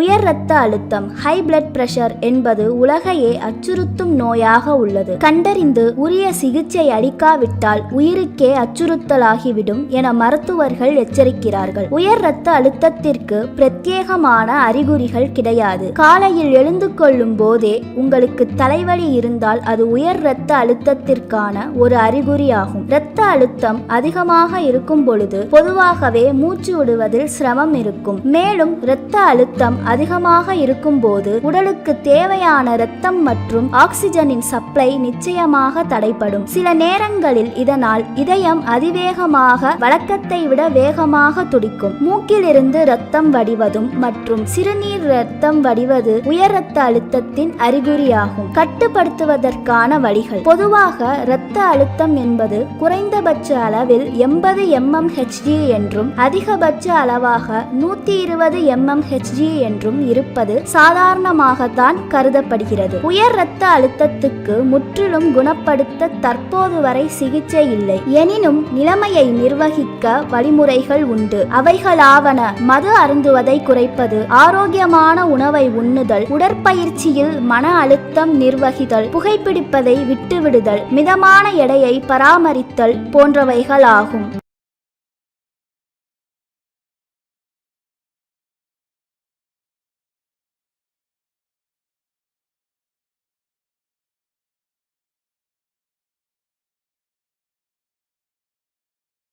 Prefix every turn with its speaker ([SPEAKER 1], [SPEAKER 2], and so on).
[SPEAKER 1] உயர் இரத்த அழுத்தம் ஹை பிளட் பிரஷர் என்பது உலகையே அச்சுறுத்தும் நோயாக உள்ளது. கண்டறிந்து உரிய சிகிச்சை அளிக்காவிட்டால் உயிருக்கே அச்சுறுத்தலாகிவிடும் என மருத்துவர்கள் எச்சரிக்கிறார்கள். உயர் இரத்த அழுத்தத்திற்கு பிரத்யேகமான அறிகுறிகள் கிடையாது. காலையில் எழுந்து கொள்ளும் போதே உங்களுக்கு தலைவலி இருந்தால் அது உயர் இரத்த அழுத்தத்திற்கான ஒரு அறிகுறியாகும். இரத்த அழுத்தம் அதிகமாக இருக்கும் பொழுது பொதுவாகவே மூச்சு விடுவதில் சிரமம் இருக்கும். மேலும் இரத்த அழுத்தம் அதிகமாக இருக்கும்போது உடலுக்கு தேவையான இரத்தம் மற்றும் ஆக்சிஜனின் சப்ளை நிச்சயமாக தடைப்படும் சில நேரங்களில் இதனால் இதயம் அதிவேகமாக வழக்கத்தை விட வேகமாக துடிக்கும். மூக்கிலிருந்து இரத்தம் வடிவதும் மற்றும் சிறுநீர் இரத்தம் வடிவது உயர் இரத்த அழுத்தத்தின் அறிகுறியாகும். கட்டுப்படுத்துவதற்கான வழிகள். பொதுவாக இரத்த அழுத்தம் என்பது குறைந்தபட்ச அளவில் எண்பது எம்எம்ஹெச்டி என்றும் அதிகபட்ச அளவாக நூத்தி இருபது எம்எம்ஹெச்டி என்றும் இருப்பது சாதாரணமாகத்தான் கருதப்படுகிறது. உயர் இரத்த அழுத்தத்துக்கு முற்றிலும் குணப்படுத்த தற்போது வரை சிகிச்சை இல்லை. எனினும் நிலைமையை நிர்வகிக்க வழிமுறைகள் உண்டு. அவைகளாவன மது அருந்துவதை குறைப்பது ஆரோக்கியமான உணவை உண்ணுதல் உடற்பயிற்சியில் மன அழுத்தம் நிர்வகித்தல் புகைப்பிடிப்பதை விட்டுவிடுதல் மிதமான எடையை பராமரித்தல் போன்றவைகளாகும்.